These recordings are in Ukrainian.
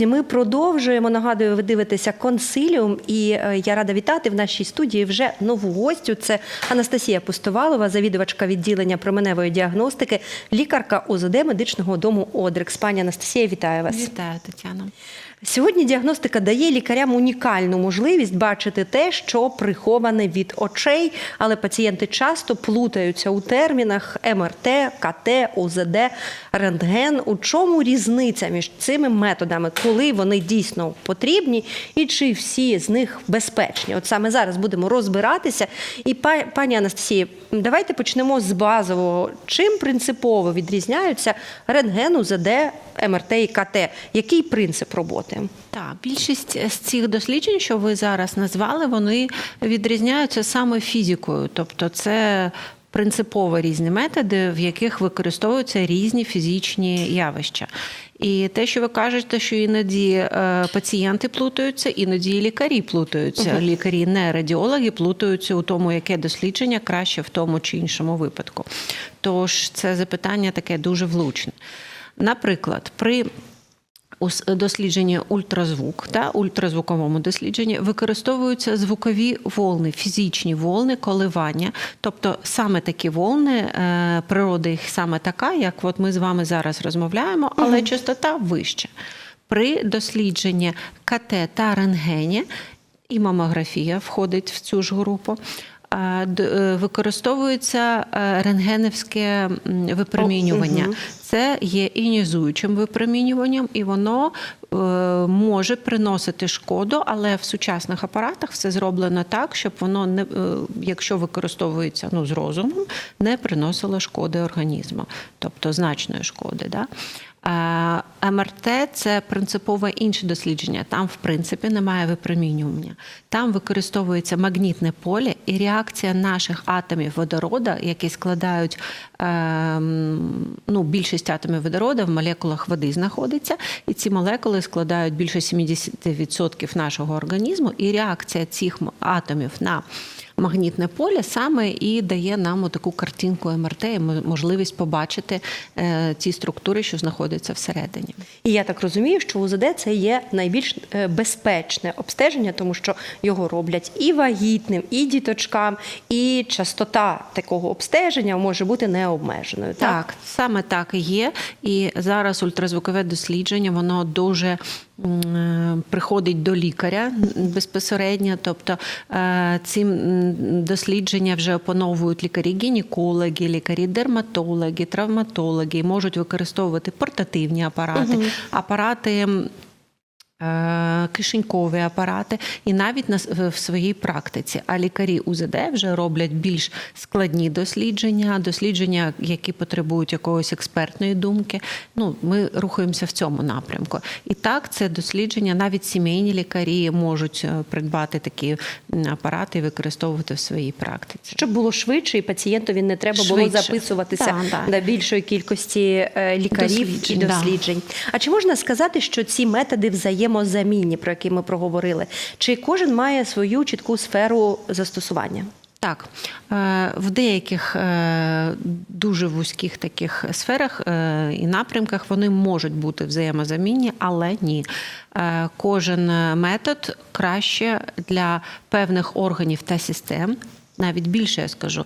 Друзі, ми продовжуємо. Нагадую, ви дивитеся консиліум, і е, я рада вітати в нашій студії вже нову гостю. Це Анастасія Пустовалова, завідувачка відділення променевої діагностики, лікарка ОЗД медичного дому Одрекс. Пані Анастасія, вітаю вас. Вітаю, Тетяна. Сьогодні діагностика дає лікарям унікальну можливість бачити те, що приховане від очей, але пацієнти часто плутаються у термінах МРТ, КТ, УЗД, рентген. У чому різниця між цими методами, коли вони дійсно потрібні, і чи всі з них безпечні? От саме зараз будемо розбиратися. І па- пані Анастасії, давайте почнемо з базового. Чим принципово відрізняються рентген, УЗД, МРТ і КТ? Який принцип роботи? Так, більшість з цих досліджень, що ви зараз назвали, вони відрізняються саме фізикою, тобто це. Принципово різні методи, в яких використовуються різні фізичні явища. І те, що ви кажете, що іноді е, пацієнти плутаються, іноді лікарі плутаються. Лікарі, не радіологи, плутаються у тому, яке дослідження краще в тому чи іншому випадку. Тож це запитання таке дуже влучне. Наприклад, при у дослідженні ультразвук та ультразвуковому дослідженні використовуються звукові волни, фізичні волни, коливання. Тобто саме такі волни, е, природа їх саме така, як от ми з вами зараз розмовляємо, але частота вища. При дослідженні КТ та рентгені і мамографія входить в цю ж групу. Е, Використовується е, рентгенівське випромінювання. Це є іонізуючим випромінюванням, і воно е, може приносити шкоду, але в сучасних апаратах все зроблено так, щоб воно не якщо використовується ну з розумом, не приносило шкоди організму, тобто значної шкоди. Да? МРТ це принципово інше дослідження. Там, в принципі, немає випромінювання. Там використовується магнітне поле і реакція наших атомів водорода, які складають ну, більшість атомів водорода в молекулах води знаходиться, і ці молекули складають більше 70% нашого організму, і реакція цих атомів на магнітне поле саме і дає нам таку картинку МРТ, і можливість побачити е, ті структури, що знаходяться всередині. І я так розумію, що УЗД це є найбільш е, безпечне обстеження, тому що його роблять і вагітним, і діточкам, і частота такого обстеження може бути необмеженою. Так, Так, саме так і є. І зараз ультразвукове дослідження, воно дуже е, приходить до лікаря безпосередньо. Тобто е, ці дослідження вже опановують лікарі-гінекологи, лікарі-дерматологи, травматологи, можуть використовувати портативні апарати, апарати. Е, Кишенькові апарати і навіть на в своїй практиці. А лікарі УЗД вже роблять більш складні дослідження, дослідження, які потребують якоїсь експертної думки. Ну, ми рухаємося в цьому напрямку. І так, це дослідження, навіть сімейні лікарі можуть е, придбати такі апарати і використовувати в своїй практиці. Щоб було швидше, і пацієнтові не треба було записуватися Да, да. до більшої кількості е, лікарів і Досліджень, да. А чи можна сказати, що ці методи взаємозамінні, про які ми проговорили? Чи кожен має свою чітку сферу застосування? Так, е, в деяких е, дуже вузьких таких сферах е, і напрямках вони можуть бути взаємозамінні, але ні. Кожен метод краще для певних органів та систем. Навіть більше я скажу,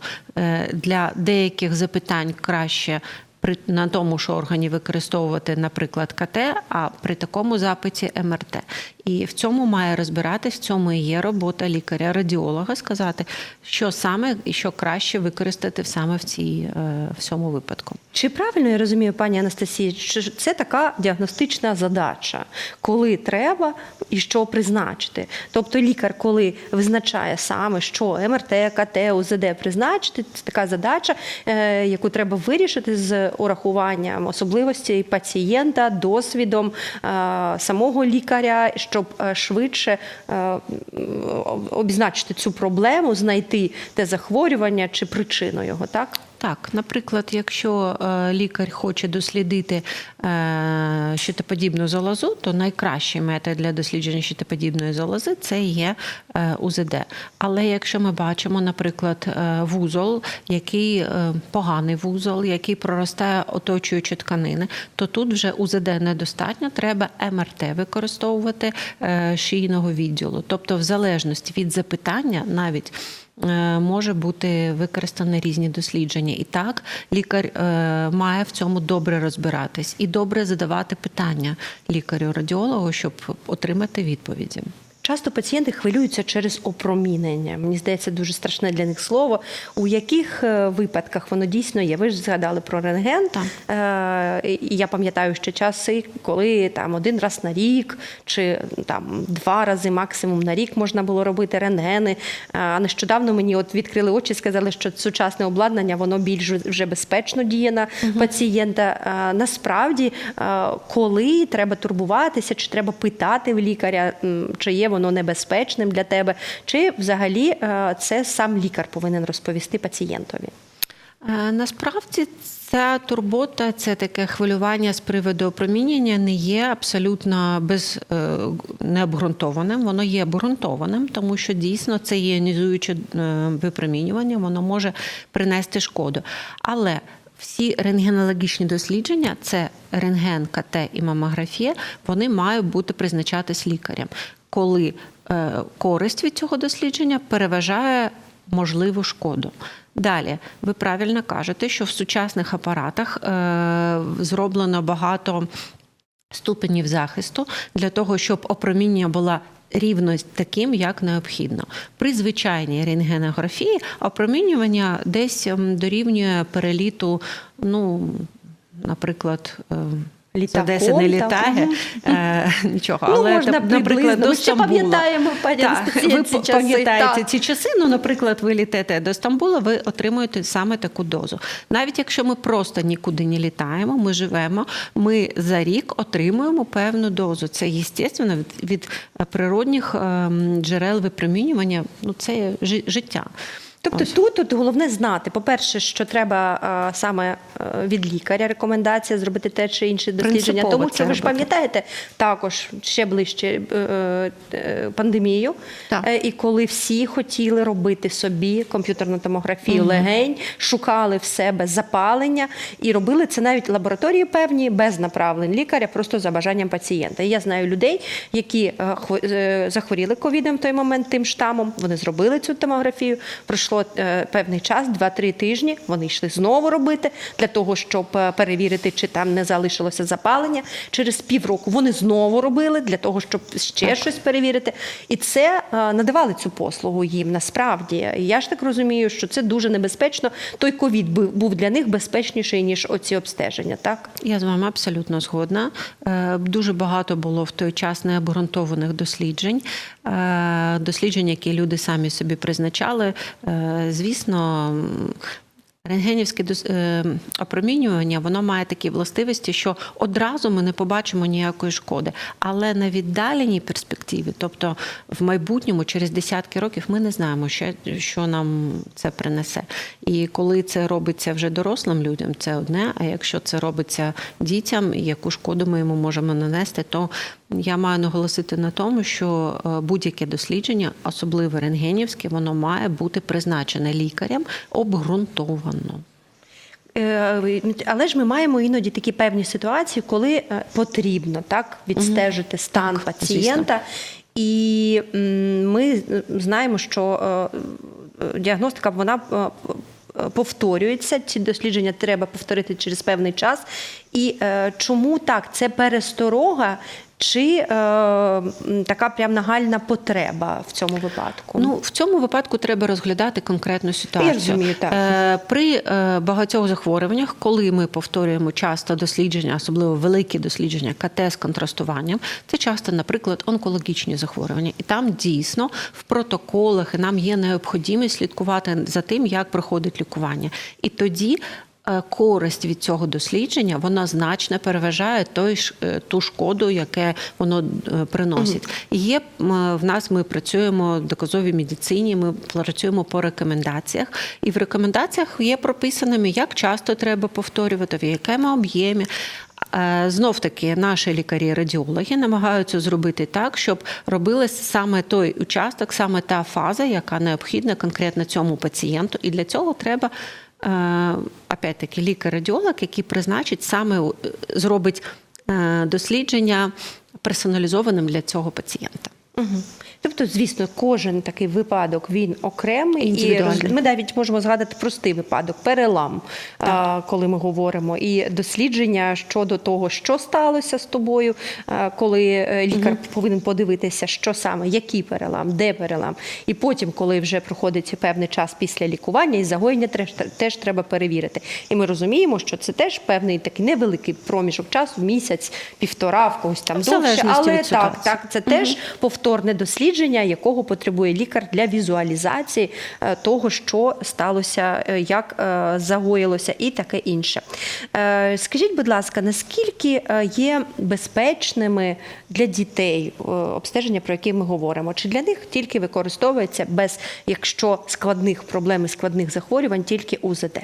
для деяких запитань краще при на тому ж органі використовувати, наприклад, КТ, а при такому запиті МРТ. І в цьому має розбиратись, в цьому і є робота лікаря-радіолога, сказати, що саме і що краще використати саме в цій е, в цьому випадку. Чи правильно я розумію, пані Анастасія, що це така діагностична задача, коли треба і що призначити? Тобто лікар, коли визначає саме, що МРТ, КТ, УЗД призначити, це така задача, е, яку треба вирішити з урахуванням особливостей пацієнта, досвідом е, самого лікаря, щоб е, швидше е, обізначити цю проблему, знайти те захворювання чи причину його, так? Так, наприклад, якщо е, лікар хоче дослідити е, щитоподібну залозу, то найкращий метод для дослідження щитоподібної залози це є е, УЗД. Але якщо ми бачимо, наприклад, вузол, який поганий вузол, який проростає оточуючи тканини, то тут вже УЗД недостатньо, треба МРТ використовувати шийного відділу. Тобто, в залежності від запитання, навіть може бути використане різні дослідження. І так лікар е, має в цьому добре розбиратись і добре задавати питання лікарю-радіологу, щоб отримати відповіді. Часто пацієнти хвилюються через опромінення. Мені здається, дуже страшне для них слово. У яких е, випадках воно дійсно є? Ви ж згадали про рентген. Так. Е, я пам'ятаю ще часи, коли там один раз на рік чи там два рази максимум на рік можна було робити рентгени. Е, А нещодавно мені от відкрили очі, і сказали, що сучасне обладнання воно більш вже безпечно діє на пацієнта. Е, Насправді, коли треба турбуватися, чи треба питати в лікаря, чи є воно небезпечним для тебе, чи взагалі е, це сам лікар повинен розповісти пацієнтові. Е, Насправді ця турбота, це таке хвилювання з приводу опромінення не є абсолютно без е, необґрунтованим. Воно є обґрунтованим, тому що дійсно це іонізуюче е, випромінювання, воно може принести шкоду. Але всі рентгенологічні дослідження, це рентген, КТ і мамографія, вони мають бути призначатись лікарем, коли е, користь від цього дослідження переважає можливу шкоду. Далі, ви правильно кажете, що в сучасних апаратах е, зроблено багато ступенів захисту для того, щоб опроміння була рівно таким, як необхідно. При звичайній рентгенографії опромінювання десь ем, дорівнює переліту, ну, наприклад. Десь не так. літає, е, нічого. Ну, Але, можна тап- наприклад, до Ми ще пам'ятаємо, пані ви ці часи, пам'ятаєте так. ці часи. Ну, наприклад, ви літаєте до Стамбула, ви отримуєте саме таку дозу. Навіть якщо ми просто нікуди не літаємо, ми живемо, ми за рік отримуємо певну дозу. Це естественно від, від природних ем, джерел випромінювання. Ну це жи- життя. Тобто Ось. тут, тут головне знати, по-перше, що треба е, саме е, від лікаря рекомендація зробити те чи інше дослідження. Принципово Тому що ви ж пам'ятаєте також ще ближче е, е, пандемію, Так. Е, і коли всі хотіли робити собі комп'ютерну томографію легень, шукали в себе запалення і робили це навіть лабораторії певні без направлень лікаря, просто за бажанням пацієнта. І я знаю людей, які е, е, захворіли ковідом в той момент тим штамом. Вони зробили цю томографію. Пройшло е, певний час, 2-3 тижні. Вони йшли знову робити для того, щоб е, перевірити, чи там не залишилося запалення. Через півроку вони знову робили для того, щоб ще щось перевірити. І це е, надавали цю послугу їм насправді. Я ж так розумію, що це дуже небезпечно. Той ковід бу- був для них безпечніший ніж оці обстеження. Так Я з вами абсолютно згодна. Дуже багато було в той час необґрунтованих досліджень, досліджень, які люди самі собі призначали. Е, Звісно. Рентгенівське е, опромінювання воно має такі властивості, що одразу ми не побачимо ніякої шкоди. Але на віддаленій перспективі, тобто в майбутньому, через десятки років, ми не знаємо, що, що нам це принесе. І коли це робиться вже дорослим людям, це одне. А якщо це робиться дітям, яку шкоду ми йому можемо нанести, то я маю наголосити на тому, що е, будь-яке дослідження, особливо рентгенівське, воно має бути призначене лікарем обґрунтовано. Е, Але ж ми маємо іноді такі певні ситуації, коли е, потрібно так відстежити стан Так, пацієнта. І ми знаємо, що діагностика вона повторюється. Ці дослідження треба повторити через певний час. І чому так? Це пересторога. Чи е, така прям нагальна потреба в цьому випадку? Ну в цьому випадку треба розглядати конкретну ситуацію. розумію, так. Е, При е, багатьох захворюваннях, коли ми повторюємо часто дослідження, особливо великі дослідження КТ з контрастуванням, це часто, наприклад, онкологічні захворювання, і там дійсно в протоколах і нам є необхідність слідкувати за тим, як проходить лікування. І тоді користь від цього дослідження вона значно переважає той е, ту шкоду, яке воно е, приносить. Є в нас. Ми працюємо в доказовій медицині. Ми працюємо по рекомендаціях, і в рекомендаціях є прописаними, як часто треба повторювати, в якому об'ємі. Знов таки наші лікарі-радіологи намагаються зробити так, щоб робили саме той участок, саме та фаза, яка необхідна конкретно цьому пацієнту. І для цього треба е, опять-таки лікар-радіолог, який призначить саме е, зробить е, дослідження персоналізованим для цього пацієнта. Угу. Тобто, звісно, кожен такий випадок він окремий, і роз- ми навіть можемо згадати простий випадок перелам, а, коли ми говоримо, і дослідження щодо того, що сталося з тобою, а, коли е, лікар повинен подивитися, що саме, який перелам, де перелам. І потім, коли вже проходить певний час після лікування, і загоєння теж, теж треба перевірити. І ми розуміємо, що це теж певний такий невеликий проміжок часу, місяць, півтора, в когось там В довше, але так, так, це теж повторне дослідження, якого потребує лікар для візуалізації е, того, що сталося, е, як е, загоїлося, і таке інше. Скажіть, будь ласка, наскільки є безпечними для дітей обстеження, про які ми говоримо? Чи для них тільки використовується без, якщо складних проблем і складних захворювань, тільки УЗД?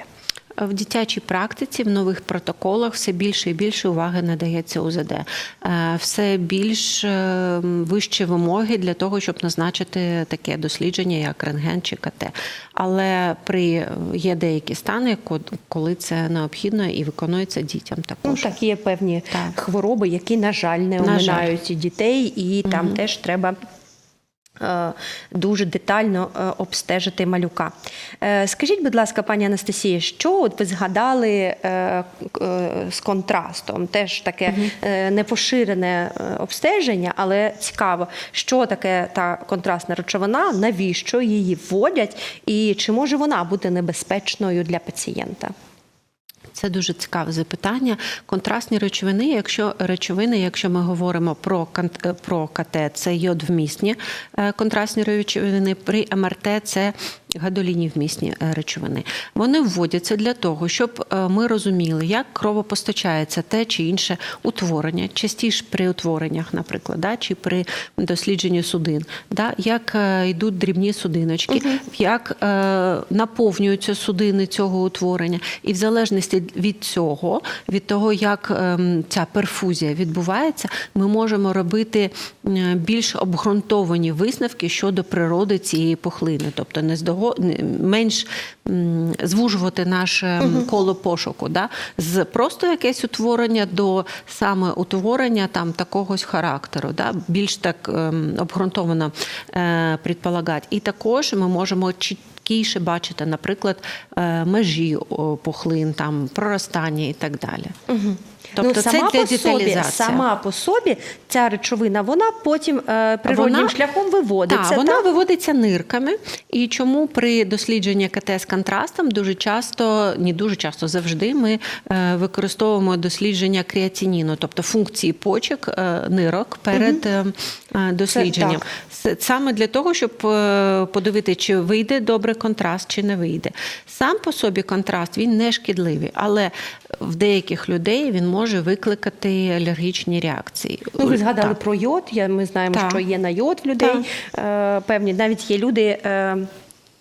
В дитячій практиці в нових протоколах все більше і більше уваги надається УЗД. Е, Все більш е, вищі вимоги для того, щоб назначити таке дослідження, як рентген чи КТ. Але при є деякі стани, коли це необхідно і виконується дітям Ну, також. так, є певні Так. хвороби, які, на жаль, не На жаль. оминають і дітей, і там теж треба. Е, Дуже детально е, обстежити малюка. Е, Скажіть, будь ласка, пані Анастасія, що от ви згадали з контрастом? Теж таке непоширене обстеження, але цікаво, що таке та контрастна речовина, навіщо її вводять, і чи може вона бути небезпечною для пацієнта? Це дуже цікаве запитання. Контрастні речовини, якщо речовини, якщо ми говоримо про про КТ, це йодвмісні е, контрастні речовини, при МРТ це гадолінівмісні е, речовини. Вони вводяться для того, щоб е, ми розуміли, як кровопостачається те чи інше утворення, частіше при утвореннях, наприклад, да, чи при дослідженні судин, да, як е, йдуть дрібні судиночки, як е, наповнюються судини цього утворення, і в залежності від цього, від того, як ем, ця перфузія відбувається, ми можемо робити більш обґрунтовані висновки щодо природи цієї пухлини, тобто не здого... менш звужувати наше коло пошуку, да? з просто якесь утворення до саме утворення там такогось характеру, да? більш так ем, обґрунтовано е, предполагати. І також ми можемо чіткіше бачити, наприклад, е, межі пухлин, там проростання і так далі. Тобто ну, це сама для по собі, сама по собі ця речовина, вона потім е, природнім Вона- шляхом виводиться. Так, вона так? виводиться нирками. І чому при дослідженні КТ з контрастом дуже часто, не дуже часто, завжди ми е, використовуємо дослідження креатиніну, тобто функції почок е, нирок перед е, е, дослідженням. С- Саме для того, щоб е, подивити, чи вийде добре контраст, чи не вийде. Сам по собі контраст він не шкідливий, але в деяких людей він може викликати алергічні реакції. Ну, ви згадали Так. про йод. Я, ми знаємо, Так. що є на йод в людей. Е, певні, навіть є люди.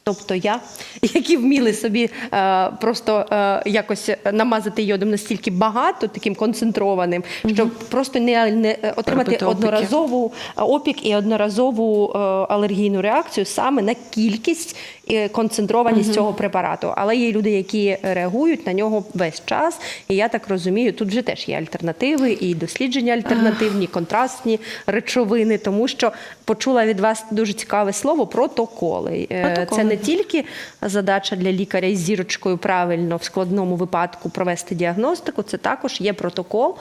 Е, Тобто я, які вміли собі е, просто е, якось намазати йодом настільки багато, таким концентрованим, щоб просто не, не е, отримати Робити одноразову е, опік і одноразову е, алергійну реакцію саме на кількість і концентрованість цього препарату. Але є люди, які реагують на нього весь час. І я так розумію, тут вже теж є альтернативи і дослідження альтернативні, контрастні речовини, тому що почула від вас дуже цікаве слово протоколи. Е, Протоколи. Це не тільки задача для лікаря із зірочкою правильно в складному випадку провести діагностику, це також є протокол,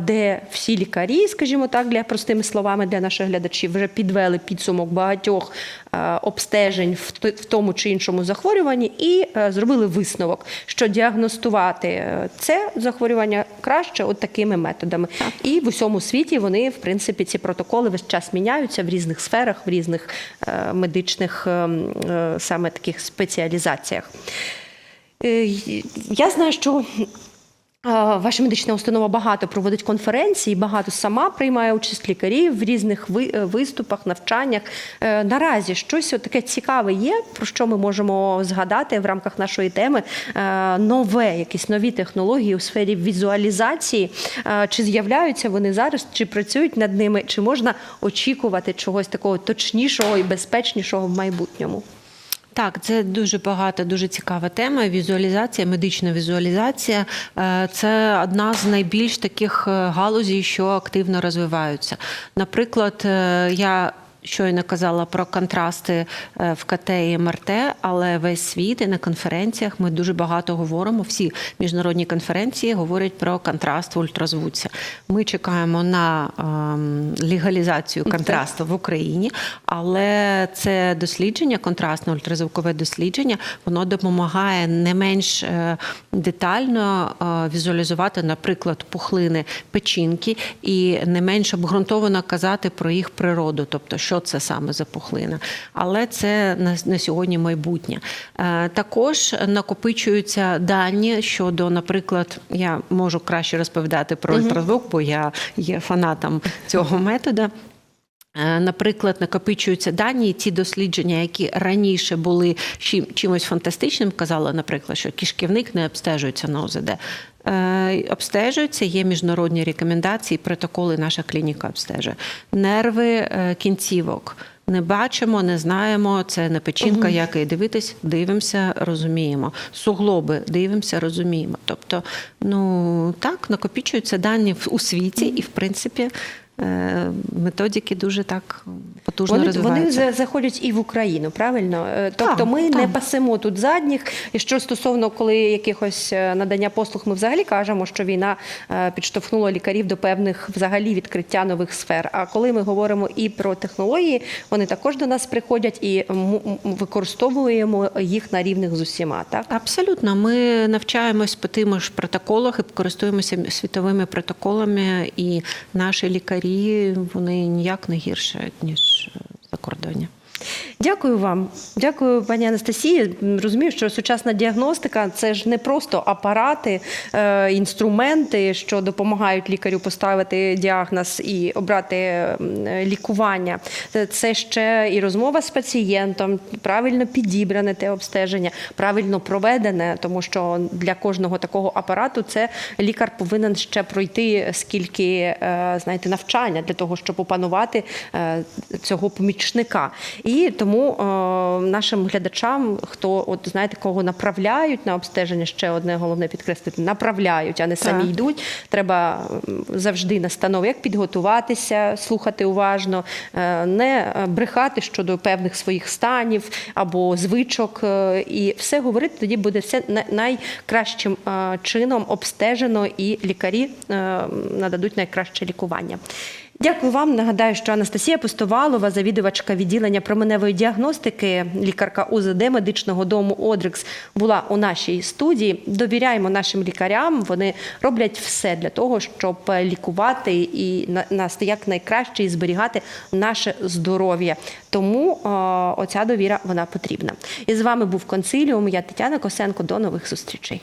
де всі лікарі, скажімо так, для простими словами для наших глядачів, вже підвели підсумок багатьох е, обстежень в тому чи іншому захворюванні і е, зробили висновок, що діагностувати е, це захворювання краще от такими методами. І в усьому світі вони, в принципі, ці протоколи весь час міняються в різних сферах, в різних е, медичних е, м, е, саме таких спеціалізаціях. Е, Я знаю, що е, ваша медична установа багато проводить конференцій, багато сама приймає участь лікарів в різних е, виступах, навчаннях. Е, Наразі щось таке цікаве є, про що ми можемо згадати в рамках нашої теми. Е, Нове, якісь нові технології у сфері візуалізації. Чи з'являються вони зараз, чи працюють над ними, чи можна очікувати чогось такого точнішого і безпечнішого в майбутньому? Так, це дуже багата, дуже цікава тема. Візуалізація, медична візуалізація Е, це одна з найбільш таких е, галузей, що активно розвиваються. Наприклад, е, я. Щойно казала про контрасти е, в КТ і МРТ, але весь світ і на конференціях ми дуже багато говоримо. Всі міжнародні конференції говорять про контраст в ультразвуці. Ми чекаємо на ем, легалізацію контрасту в Україні, але це дослідження, контрастне ультразвукове дослідження, воно допомагає не менш е, детально е, візуалізувати, наприклад, пухлини печінки, і не менш обґрунтовано казати про їх природу, тобто що це саме за пухлина. Але це на, на сьогодні майбутнє. Е, Також накопичуються дані щодо, наприклад, я можу краще розповідати про ультразвук, бо я є фанатом цього методу. Е, Наприклад, накопичуються дані, і ті дослідження, які раніше були чим- чимось фантастичним, казали, наприклад, що кишківник не обстежується на ОЗД. Е, Обстежуються, є міжнародні рекомендації, протоколи наша клініка обстежує. Нерви е, кінцівок. Не бачимо, не знаємо. Це не печінка, як і дивитись, дивимося, розуміємо. Суглоби дивимося, розуміємо. Тобто, ну так, накопічуються дані в- у світі, і в принципі методики дуже так потужно Вони, вони розвиваються. за- заходять і в Україну, правильно? Е, Тобто Так, ми не пасемо тут задніх. І що стосовно коли якихось е, надання послуг, ми взагалі кажемо, що війна е, підштовхнула лікарів до певних взагалі відкриття нових сфер. А коли ми говоримо і про технології, вони також до нас приходять і використовуємо їх на рівних з усіма. Так Абсолютно, ми навчаємось по тим ж протоколах і користуємося світовими протоколами, і наші лікарі вони ніяк не гірше ніж за кордоні. Дякую вам. Дякую, пані Анастасії. Розумію, що сучасна діагностика це ж не просто апарати, е, інструменти, що допомагають лікарю поставити діагноз і обрати лікування. Це- Це ще і розмова з пацієнтом, правильно підібране те обстеження, правильно проведене, тому що для кожного такого апарату це лікар повинен ще пройти скільки е, знаєте, навчання для того, щоб опанувати е, цього помічника. І тому е, нашим глядачам, хто от знаєте, кого направляють на обстеження, ще одне головне підкреслити, направляють, а не самі Так. йдуть. Треба завжди настанов, як підготуватися, слухати уважно, е, не е, брехати щодо певних своїх станів або звичок, і все говорити тоді буде все на- найкращим чином обстежено, і лікарі нададуть найкраще лікування. Дякую вам. Нагадаю, що Анастасія Пустовалова, завідувачка відділення променевої діагностики, лікарка УЗД медичного дому Одрикс, була у нашій студії. Довіряємо нашим лікарям. Вони роблять все для того, щоб лікувати і на- нас як найкраще і зберігати наше здоров'я. Тому е, оця довіра вона потрібна. І з вами був консиліум. Я Тетяна Косенко. До нових зустрічей.